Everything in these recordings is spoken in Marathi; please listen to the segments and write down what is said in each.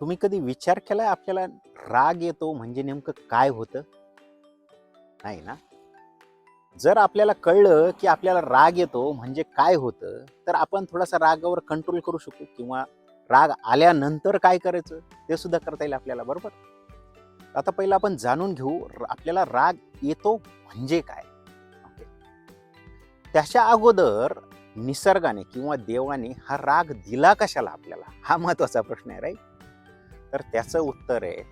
तुम्ही कधी विचार केलाय आपल्याला राग येतो म्हणजे नेमकं काय होतं? नाही ना? जर आपल्याला कळलं की आपल्याला राग येतो म्हणजे काय होतं तर आपण थोडासा रागावर कंट्रोल करू शकू किंवा राग आल्यानंतर काय करायचं ते सुद्धा करता येईल आपल्याला बरोबर? आता पहिलं आपण जाणून घेऊ आपल्याला राग येतो म्हणजे काय? ओके. त्याच्या अगोदर निसर्गाने किंवा देवाने हा राग दिला कशाला आपल्याला? हा महत्त्वाचा प्रश्न आहे राईट तर त्याचं उत्तर आहे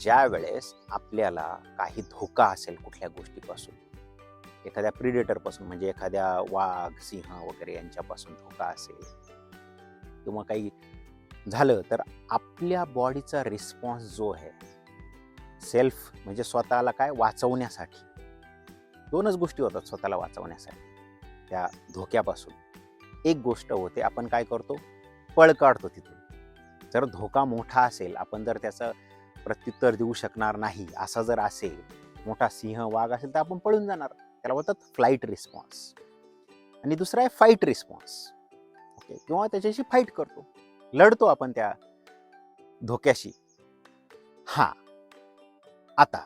ज्या वेळेस आपल्याला काही धोका असेल कुठल्या गोष्टीपासून एखाद्या प्रिडेटरपासून म्हणजे एखाद्या वाघ सिंह वगैरे यांच्यापासून धोका असेल किंवा काही झालं तर आपल्या बॉडीचा रिस्पॉन्स जो आहे सेल्फ म्हणजे स्वतःला काय? वाचवण्यासाठी. दोनच गोष्टी होतात स्वतःला वाचवण्यासाठी. त्या धोक्यापासून. एक गोष्ट होते आपण काय करतो? पळ काढतो तिथून. जर धोका मोठा असेल आपण जर त्याचं प्रत्युत्तर देऊ शकणार नाही असा जर असेल मोठा सिंह वाघ असेल तर आपण पळून जाणार. त्याला बोलतात फ्लाईट रिस्पॉन्स आणि दुसरा आहे फाईट रिस्पॉन्स ओके किंवा त्याच्याशी फाईट करतो. लढतो आपण त्या धोक्याशी. हा. आता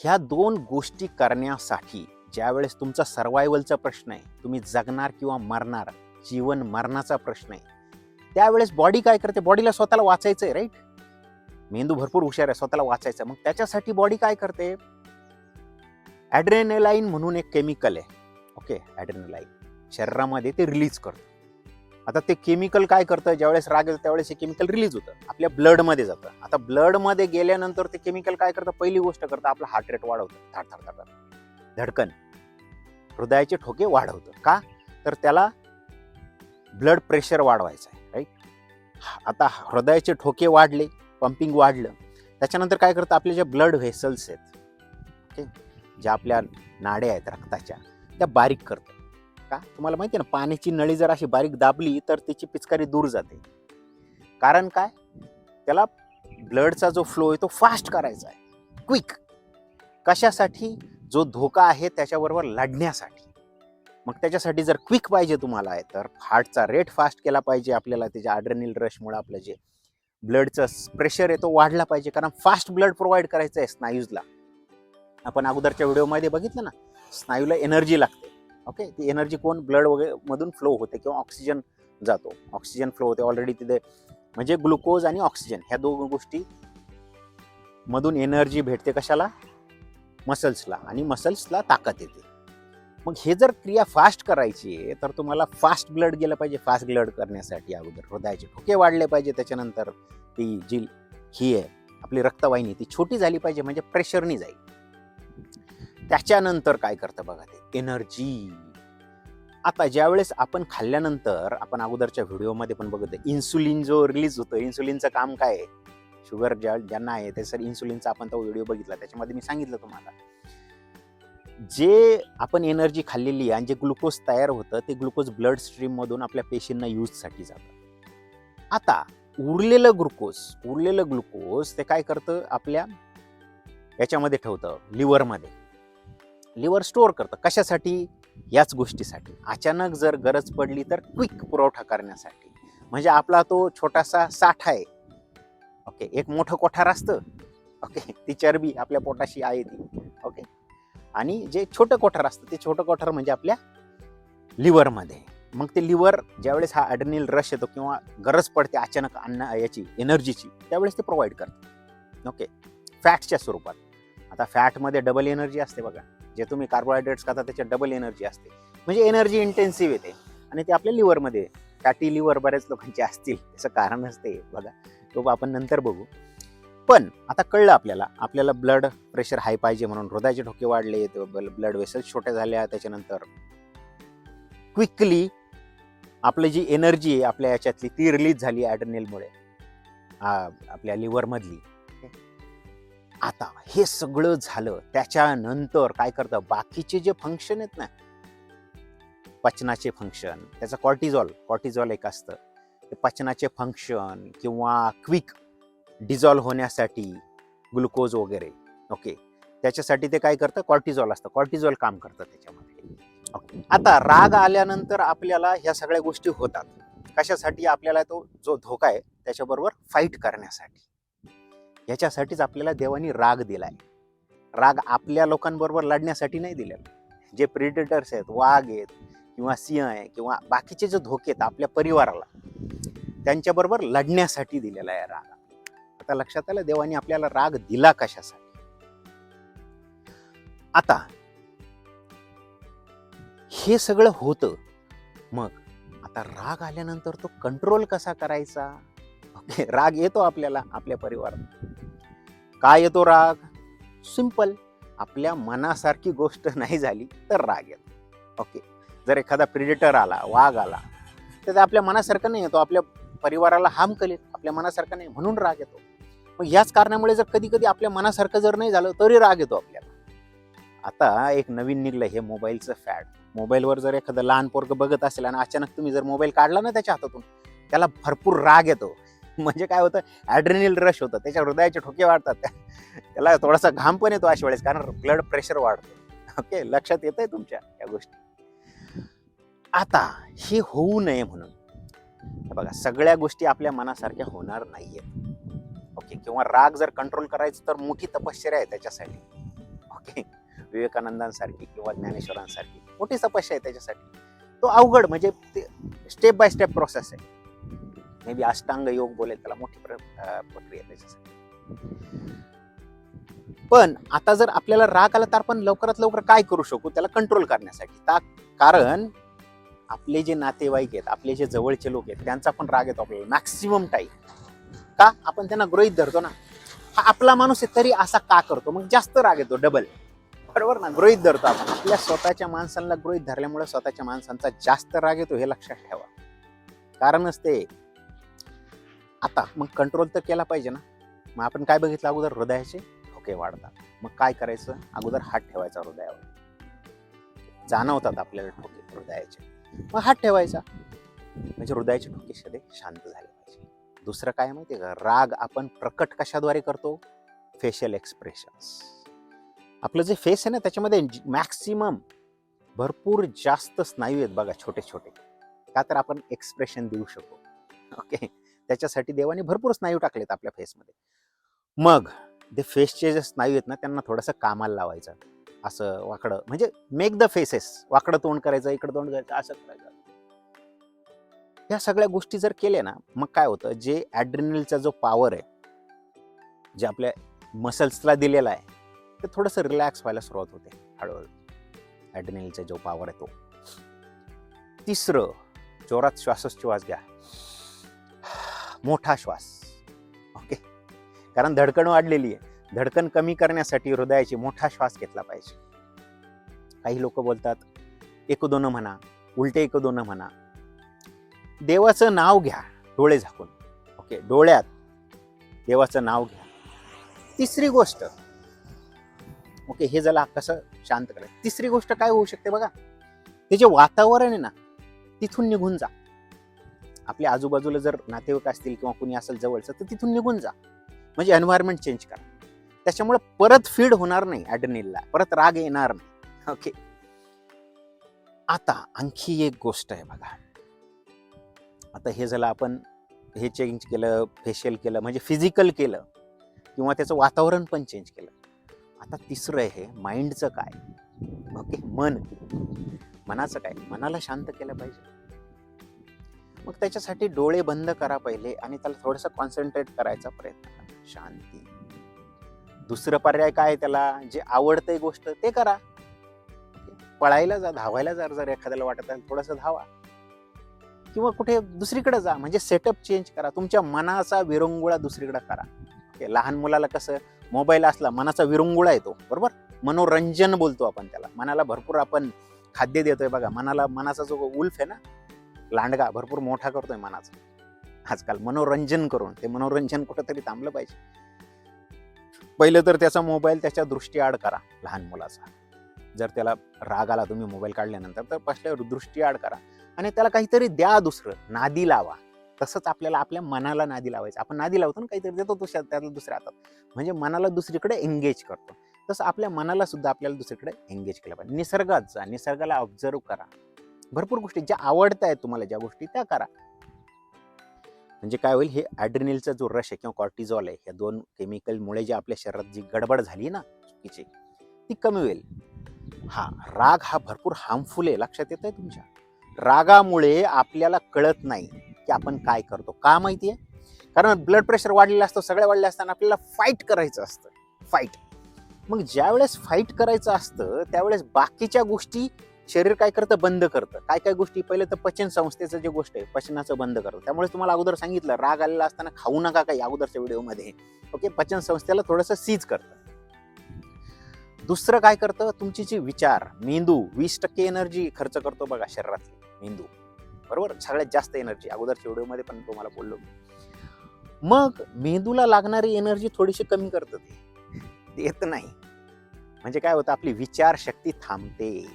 ह्या दोन गोष्टी करण्यासाठी ज्यावेळेस तुमचा सर्वायवलचा प्रश्न आहे तुम्ही जगणार किंवा मरणार जीवन मरणाचा प्रश्न आहे त्यावेळेस बॉडी काय करते? बॉडीला स्वतःला वाचायचं आहे राईट मेंदू भरपूर हुशार आहे स्वतःला वाचायचं मग त्याच्यासाठी बॉडी काय करते? ॲड्रेनेलाईन म्हणून एक केमिकल आहे. ओके ॲड्रेनेलाईन शरीरामध्ये ते रिलीज करतं. आता ते केमिकल काय करतं? ज्यावेळेस राग येतो त्यावेळेस हे केमिकल रिलीज होतं. आपल्या ब्लडमध्ये जातं. आता ब्लडमध्ये गेल्यानंतर ते केमिकल काय करतं? पहिली गोष्ट करतं आपलं हार्ट रेट वाढवतं. धाड धाड धाड धडकन. हृदयाचे ठोके वाढवतं. का? तर त्याला ब्लड प्रेशर वाढवायचं आहे. आता हृदयाचे ठोके वाढले पंपिंग वाढलं. त्याच्यानंतर काय करतं आपले जे ब्लड व्हेसल्स आहेत ओके ज्या आपल्या नाड्या आहेत रक्ताच्या त्या बारीक करतं. का? तुम्हाला माहिती आहे ना पाण्याची नळी जर अशी बारीक दाबली तर त्याची पिचकारी दूर जाते. कारण काय? त्याला ब्लडचा जो फ्लो आहे तो फास्ट करायचा आहे. क्विक कशासाठी? जो धोका आहे त्याच्याबरोबर लढण्यासाठी. मग त्याच्यासाठी जर क्विक पाहिजे तुम्हाला आहे तर हार्टचा रेट फास्ट केला पाहिजे आपल्याला त्याच्या आड्रेनिल रशमुळे आपलं जे ब्लडचं प्रेशर आहे तो वाढला पाहिजे. कारण फास्ट ब्लड प्रोव्हाइड करायचं आहे स्नायूजला. आपण अगोदरच्या व्हिडिओमध्ये बघितलं ना स्नायूला एनर्जी लागते. ओके ती एनर्जी कोण? ब्लड वगैरे मधून फ्लो होते किंवा ऑक्सिजन जातो. ऑक्सिजन फ्लो होते. ऑलरेडी तिथे म्हणजे ग्लुकोज आणि ऑक्सिजन ह्या दोन गोष्टी मधून एनर्जी भेटते कशाला? मसल्सला आणि मसल्सला ताकद येते. मग हे जर क्रिया फास्ट करायची आहे तर तुम्हाला फास्ट ब्लड गेलं पाहिजे फास्ट ब्लड करण्यासाठी अगोदर. हृदयाचे ठोके वाढले पाहिजे त्याच्यानंतर ती जी ही आहे आपली रक्तवाहिनी ती छोटी झाली पाहिजे म्हणजे प्रेशरनी जाईल. त्याच्यानंतर काय करतं बघा ते एनर्जी आता ज्यावेळेस आपण खाल्ल्यानंतर आपण अगोदरच्या व्हिडिओमध्ये पण बघतो इन्सुलिन जो रिलीज होतो इन्सुलिनचं काम काय आहे? शुगर ज्या ज्यांना आहे ते सर इन्सुलिनचा आपण तो व्हिडिओ बघितला त्याच्यामध्ये मी सांगितलं तुम्हाला. जे आपण एनर्जी खाल्लेली आहे आणि जे ग्लुकोज तयार होतं ते ग्लुकोज ब्लड स्ट्रीममधून आपल्या पेशींना यूजसाठी जातं. आता उरलेलं ग्लुकोज उरलेलं ग्लुकोज ते काय करतं आपल्या? याच्यामध्ये ठेवतं लिव्हरमध्ये. लिव्हर स्टोअर करतं. कशासाठी? याच गोष्टीसाठी. अचानक जर गरज पडली तर क्विक पुरवठा करण्यासाठी. म्हणजे आपला तो छोटासा साठा आहे. ओके एक मोठं कोठार असतं. ओके ती चरबी आपल्या पोटाशी आहे ती. ओके. आणि जे छोटं कोठार असतं ते छोटं कोठार म्हणजे आपल्या लिव्हरमध्ये. मग ते लिव्हर ज्यावेळेस हा ॲडनिल रश येतो किंवा गरज पडते अचानक अन्न याची एनर्जीची त्यावेळेस ते प्रोव्हाइड करतं. ओके फॅटच्या स्वरूपात. आता फॅटमध्ये डबल एनर्जी असते बघा. जे तुम्ही कार्बोहायड्रेट्स खाता त्याच्यात डबल एनर्जी असते. म्हणजे एनर्जी इंटेन्सिव्ह येते. आणि ते आपल्या लिव्हरमध्ये फॅटी लिव्हर बऱ्याच लोकांचे असतील. त्याचं कारण असते बघा. तो आपण नंतर बघू. पण आता कळलं आपल्याला आपल्याला ब्लड प्रेशर हाय पाहिजे म्हणून हृदयाचे ठोके वाढले ब्लड वेसल्स छोट्या झाल्या त्याच्यानंतर क्विकली आपली जी एनर्जी आहे आपल्या याच्यातली ती रिलीज झाली ॲडनेलमुळे आपल्या लिव्हरमधली आता हे सगळं झालं त्याच्यानंतर काय करतं बाकीचे जे फंक्शन आहेत ना पचनाचे फंक्शन त्याचं कॉर्टिझॉल कॉर्टिझॉल एक असतं. ते पचनाचे फंक्शन किंवा क्विक डिझॉल्व होण्यासाठी ग्लुकोज वगैरे. ओके त्याच्यासाठी ते काय करतं? कॉर्टिझॉल असतं. कॉर्टिझॉल काम करतं त्याच्यामध्ये. ओके आता राग आल्यानंतर आपल्याला ह्या सगळ्या गोष्टी होतात. कशासाठी आपल्याला तो जो धोका आहे त्याच्याबरोबर फाईट करण्यासाठी. याच्यासाठीच आपल्याला देवानी राग दिला आहे राग आपल्या लोकांबरोबर लढण्यासाठी नाही दिलेला. जे प्रिडेटर्स आहेत वाघ आहेत किंवा सिंह आहे किंवा बाकीचे जे धोके आहेत आपल्या परिवाराला त्यांच्याबरोबर लढण्यासाठी दिलेला आहे राग. आता लक्षात आलं? देवाने आपल्याला राग दिला कशासाठी? आता हे सगळं होतं. मग आता राग आल्यानंतर तो कंट्रोल कसा करायचा? राग येतो आपल्याला आपल्या परिवारात. काय येतो राग? सिंपल आपल्या मनासारखी गोष्ट नाही झाली तर राग येतो. ओके. जर एखादा प्रिडेटर आला वाघ आला तर आपल्या मनासारखं नाही येतो. आपल्या परिवाराला हार्म करेल. आपल्या मनासारखं नाही. म्हणून राग येतो. मग याच कारणामुळे जर कधी कधी आपल्या मनासारखं जर नाही झालं तरी राग येतो आपल्याला. आता एक नवीन निघलं हे मोबाईलचं फॅड. मोबाईलवर जर एखादं लहान पोरग बघत असेल आणि अचानक तुम्ही जर मोबाईल काढला ना त्याच्या हातातून त्याला भरपूर राग येतो. म्हणजे काय होतं ॲड्रेनिल रश होतं त्याच्या हृदयाचे ठोके वाढतात. त्याला थोडासा घाम पण येतो अशा वेळेस कारण ब्लड प्रेशर वाढतो. ओके? लक्षात येत आहे तुमच्या या गोष्टी. आता हे होऊ नये म्हणून. बघा सगळ्या गोष्टी आपल्या मनासारख्या होणार नाहीयेत. ओके किंवा राग जर कंट्रोल करायचं तर मोठी तपश्चर्या आहे त्याच्यासाठी. ओके विवेकानंदांसारखी किंवा ज्ञानेश्वरांसारखी मोठी तपस्या आहे त्याच्यासाठी. तो अवघड म्हणजे ते स्टेप बाय स्टेप प्रोसेस आहे. मे बी अष्टांग योग बोलेल त्याला मोठी प्र- प्रक्रिया आहे त्याच्यासाठी. पण आता जर आपल्याला राग आला तर आपण लवकरात लवकर काय करू शकू? त्याला कंट्रोल करण्यासाठी. ता- कारण आपले जे नातेवाईक आहेत आपले जे जवळचे लोक आहेत त्यांचा पण राग येतो आपल्याला. मॅक्सिमम टाईम का? आपण त्यांना गृहित धरतो ना. हा आपला माणूस आहे तरी असा का करतो? मग जास्त राग येतो डबल बरोबर ना? गृहित धरतो आपण. आपल्या स्वतःच्या माणसांना गृहित धरल्यामुळे स्वतःच्या माणसांचा जास्त राग येतो हे लक्षात ठेवा. कारणच ते. आता मग कंट्रोल तर केला पाहिजे ना. मग आपण काय बघितलं अगोदर? हृदयाचे? ठोके वाढतात. मग काय करायचं? अगोदर हात ठेवायचा हृदयावर. जाणवतात आपल्याला ठोके हृदयाचे. मग हात ठेवायचा. म्हणजे हृदयाचे ठोके सगळे शांत झाले. दुसरं काय माहितीये का? राग आपण प्रकट कशाद्वारे करतो? फेशियल एक्सप्रेशन्स आपलं जे फेस आहे ना त्याच्यामध्ये मॅक्सिमम भरपूर जास्त स्नायू आहेत बघा छोटे छोटे का तर आपण एक्सप्रेशन देऊ शकतो. ओके त्याच्यासाठी देवाने भरपूर स्नायू टाकलेत आपल्या फेसमध्ये मग ते फेसचे जे स्नायू आहेत ना त्यांना थोडंसं कामाला लावायचं. असं वाकडं म्हणजे मेक द फेसेस वाकडं तोंड करायचं इकडं तोंड करायचं असं करायचं. ह्या सगळ्या गोष्टी जर केल्या ना मग काय होतं? जे ॲड्रिनलचा जो पॉवर आहे जे आपल्या मसल्सला दिलेला आहे ते थोडंसं रिलॅक्स व्हायला सुरुवात होते हळूहळू. ॲड्रिनलचा जो पॉवर आहे तो. तिसरं जोरात श्वासोच्छ्वास घ्या. मोठा श्वास. ओके कारण धडकण वाढलेली आहे. धडकण कमी करण्यासाठी हृदयाची मोठा श्वास घेतला पाहिजे. काही लोक बोलतात एक दोन म्हणा. उलटे एक दोन म्हणा. देवाचं नाव घ्या. डोळे झाकून. ओके डोळ्यात देवाचं नाव घ्या. तिसरी गोष्ट. ओके हे झालं कसं शांत करायचं तिसरी गोष्ट काय होऊ शकते बघा? ते जे वातावरण आहे ना तिथून निघून जा. आपल्या आजूबाजूला जर नातेवाईक असतील किंवा कुणी असेल जवळचं तर तिथून निघून जा. म्हणजे एन्व्हायरमेंट चेंज करा. त्याच्यामुळे परत फीड होणार नाही ॲडनिलला परत राग येणार नाही. ओके आता आणखी एक गोष्ट आहे बघा. आता हे झालं आपण हे चेंज केलं फेशियल केलं म्हणजे फिजिकल केलं किंवा त्याचं वातावरण पण चेंज केलं. आता तिसरं आहे हे माइंडचं काय? ओके मन. मनाचं काय? मनाला शांत केलं पाहिजे. मग त्याच्यासाठी डोळे बंद करा पहिले आणि त्याला थोडंसं कॉन्सन्ट्रेट करायचा प्रयत्न करा. शांती. दुसरं पर्याय काय त्याला? जे आवडतंय गोष्ट ते करा. पळायला जा धावायला जा जर एखाद्याला वाटत आहे थोडंसं धावा. किंवा कुठे दुसरीकडे जा म्हणजे सेटअप चेंज करा. तुमच्या मनाचा विरंगुळा दुसरीकडे करा. ओके, लहान मुलाला कसं मोबाईल असला मनाचा विरंगुळा येतो बरोबर? मनोरंजन बोलतो आपण त्याला. मनाला भरपूर आपण खाद्य देतोय बघा. मनाला मनाचा जो उल्फ आहे ना लांडगा भरपूर मोठा करतोय मनाचा. आजकाल मनोरंजन करून ते मनोरंजन कुठंतरी थांबलं पाहिजे. पहिलं तर त्याचा मोबाईल त्याच्या दृष्टी आड करा लहान मुलाचा. जर त्याला राग आला तुम्ही मोबाईल काढल्यानंतर तर पहिल्या दृष्टी आड करा. आणि त्याला काहीतरी द्या दुसरं नादी लावा. तसंच आपल्याला आपल्या मनाला नादी लावायचं. आपण नादी लावतो ना काहीतरी देतो दुसऱ्या त्याला दुसऱ्या हातात. म्हणजे मनाला दुसरीकडे एंगेज करतो. तसं आपल्या मनाला सुद्धा आपल्याला दुसरीकडे एंगेज केलं पाहिजे. निसर्गात जा निसर्गाला ऑब्झर्व करा. भरपूर गोष्टी ज्या आवडत आहेत तुम्हाला ज्या गोष्टी त्या करा. म्हणजे काय होईल हे ॲड्रिनिलचा जो रश आहे किंवा कॉर्टिझॉल आहे ह्या दोन केमिकलमुळे जे आपल्या शरीरात जी गडबड झाली ना चुकीची ती कमी होईल. हा राग हा भरपूर हार्मफुल आहे लक्षात येत आहे तुमच्या? रागामुळे आपल्याला कळत नाही की आपण काय करतो. का माहिती आहे कारण ब्लड प्रेशर वाढलेलं असतं सगळ्या वाढले असताना आपल्याला फाईट करायचं असतं. फाईट मग ज्यावेळेस फाईट करायचं असतं त्यावेळेस बाकीच्या गोष्टी शरीर काय करतं? बंद करतं. काय काय गोष्टी? पहिले तर पचन संस्थेचं जे गोष्ट आहे पचनाचं बंद करतं. त्यामुळे तुम्हाला अगोदर सांगितलं राग आलेला असताना खाऊ नका काही अगोदरच्या व्हिडिओमध्ये. ओके? पचन संस्थेला थोडंसं सीज करतं. दुसरं काय करतं? तुमची जी विचार मेंदू वीस टक्के एनर्जी खर्च करतो बघा शरीरातली. मेंदू. बरोबर? सगळ्यात जास्त एनर्जी अगोदरच्या व्हिडिओमध्ये पण तुम्हाला बोललो मी. मग मेंदूला लागणारी एनर्जी थोडीशी कमी करतं ते. देत नाही. म्हणजे काय होतं? आपली विचारशक्ती थांबते.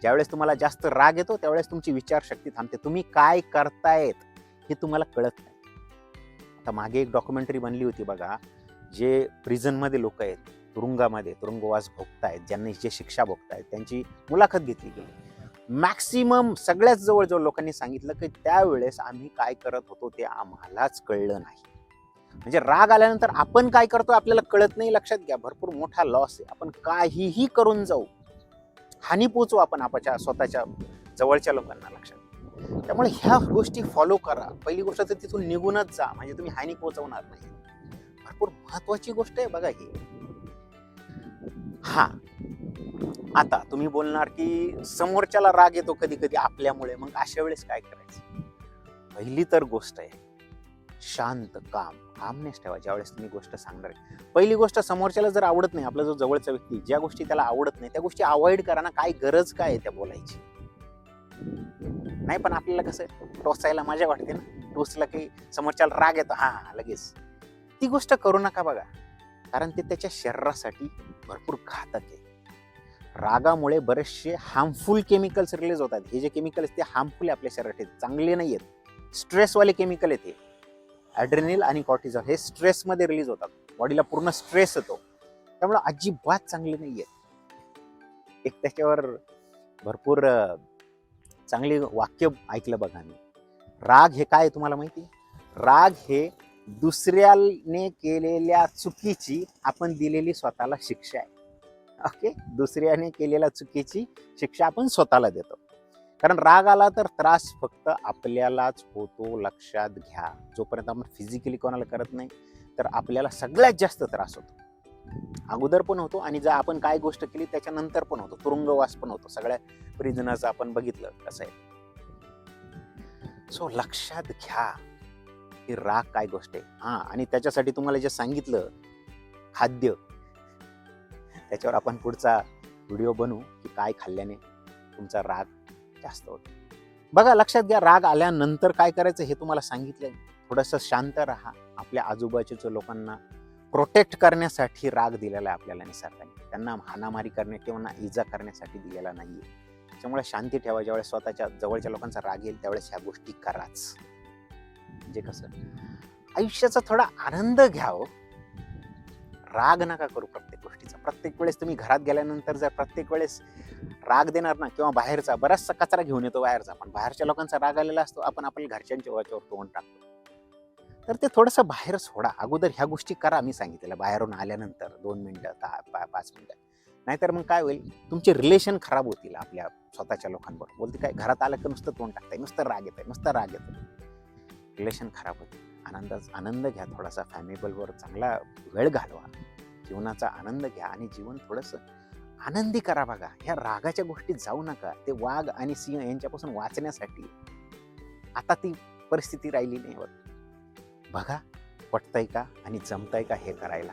ज्यावेळेस तुम्हाला जास्त राग येतो त्यावेळेस तुमची विचारशक्ती थांबते. तुम्ही काय करतायत हे तुम्हाला कळत नाही. आता मागे एक डॉक्युमेंटरी बनली होती बघा जे प्रिझनमध्ये लोक आहेत तुरुंगामध्ये तुरुंगवास भोगतायत ज्यांनी जे शिक्षा भोगतायत त्यांची मुलाखत घेतली गेली. मॅक्सिमम सगळ्याच जवळजवळ लोकांनी सांगितलं की त्यावेळेस आम्ही काय करत होतो ते आम्हालाच कळलं नाही. म्हणजे राग आल्यानंतर आपण काय करतो आपल्याला कळत नाही. लक्षात घ्या भरपूर मोठा लॉस आहे. आपण काहीही करून जाऊ हानी पोचू आपण आपल्या स्वतःच्या जवळच्या लोकांना लक्षात. त्यामुळे ह्या गोष्टी फॉलो करा. पहिली गोष्ट तर तिथून निघूनच जा. म्हणजे तुम्ही हानी पोचवणार नाही. भरपूर महत्वाची गोष्ट आहे बघा ही. हा. आता तुम्ही बोलणार की समोरच्याला राग येतो कधी कधी आपल्यामुळे मग अशा वेळेस काय करायचं? पहिली तर गोष्ट आहे शांत काम कामनेस ठेवा. ज्यावेळेस तुम्ही गोष्ट सांगणार आहे. पहिली गोष्ट समोरच्याला जर आवडत नाही आपला जो जवळचा व्यक्ती ज्या गोष्टी त्याला आवडत नाही त्या गोष्टी अवॉइड करा ना काय गरज काय आहे त्या बोलायची? नाही पण आपल्याला कसं टोचायला मजा वाटते ना. टोचला की समोरच्याला राग येतो हा, लगेच. ती गोष्ट करू नका बघा. कारण ते त्याच्या शरीरासाठी भरपूर घातक आहे. रागामुळे बरेचसे हार्मफुल केमिकल्स रिलीज होतात. हे जे केमिकल आहेत ते हार्मफुल आपल्या शरीरात चांगले नाही आहेत स्ट्रेसवाले केमिकल आहेत हे. ॲड्रेनिल आणि कॉर्टिझॉल हे स्ट्रेसमध्ये रिलीज होतात. बॉडीला पूर्ण स्ट्रेस येतो. त्यामुळे अजिबात चांगले नाही आहेत एक त्याच्यावर भरपूर चांगली वाक्य ऐकलं बघा मी. राग हे काय आहे तुम्हाला माहिती? राग हे दुसऱ्याने केलेल्या चुकीची आपण दिलेली स्वतःला शिक्षा आहे. ओके? दुसऱ्याने केलेल्या चुकीची शिक्षा आपण स्वतःला देतो. कारण राग आला तर त्रास फक्त आपल्यालाच होतो लक्षात घ्या. जोपर्यंत आपण फिजिकली कोणाला करत नाही तर आपल्याला सगळ्यात जास्त त्रास होतो. अगोदर पण होतो आणि जर आपण काय गोष्ट केली त्याच्यानंतर पण होतो. तुरुंगवास पण होतो. सगळ्या प्रिझनर्स आपण बघितलं कसं आहे. सो लक्षात घ्या की राग काय गोष्ट आहे. हा आणि त्याच्यासाठी तुम्हाला जे सांगितलं खाद्य. त्याच्यावर आपण पुढचा व्हिडिओ बनवू की काय खाल्ल्याने तुमचा राग जास्त होतो. बघा लक्षात घ्या राग आल्यानंतर काय करायचं हे तुम्हाला सांगितलं थोडंसं शांत राहा. आपल्या आजूबाजूच्या लोकांना प्रोटेक्ट करण्यासाठी राग दिलेला आहे आपल्याला निसर्गाने. त्यांना हानामारी करणे किंवा इजा करण्यासाठी दिलेला नाही आहे त्याच्यामुळे शांती ठेवा. ज्यावेळेस स्वतःच्या जवळच्या लोकांचा राग येईल त्यावेळेस ह्या गोष्टी कराच. म्हणजे कसं? आयुष्याचा थोडा आनंद घ्यावं हो. राग नका करू प्रत्येक गोष्टीचा. प्रत्येक वेळेस तुम्ही घरात गेल्यानंतर जर प्रत्येक वेळेस राग देणार ना किंवा बाहेरचा बराचसा कचरा घेऊन येतो बाहेरचा पण बाहेरच्या लोकांचा राग आलेला असतो आपण आपल्या घरच्यांच्या वाच्यावर तोंड टाकतो. तर ते थोडंसं बाहेर सोडा. अगोदर ह्या गोष्टी करा मी सांगितलेलं. बाहेरून आल्यानंतर दोन मिनटं दहा पा- पाच मिनटं. नाहीतर मग काय होईल? तुमचे रिलेशन खराब होतील आपल्या स्वतःच्या लोकांबरोबर. बोलते काय? घरात आलं की नुसतं तोंड टाकताय नुसतं राग येतंय नुसतं राग येतोय. रिलेशन खराब होते आनंदाच आनंद घ्या थोडासा फॅमिबलवर चांगला वेळ घालवा. जीवनाचा आनंद घ्या आणि जीवन थोडंसं आनंदी करा बघा. ह्या रागाच्या गोष्टीत जाऊ नका. ते वाघ आणि सिंह यांच्यापासून वाचण्यासाठी. आता ती परिस्थिती राहिली नाही बघा पटतंय का आणि जमतंय का हे करायला.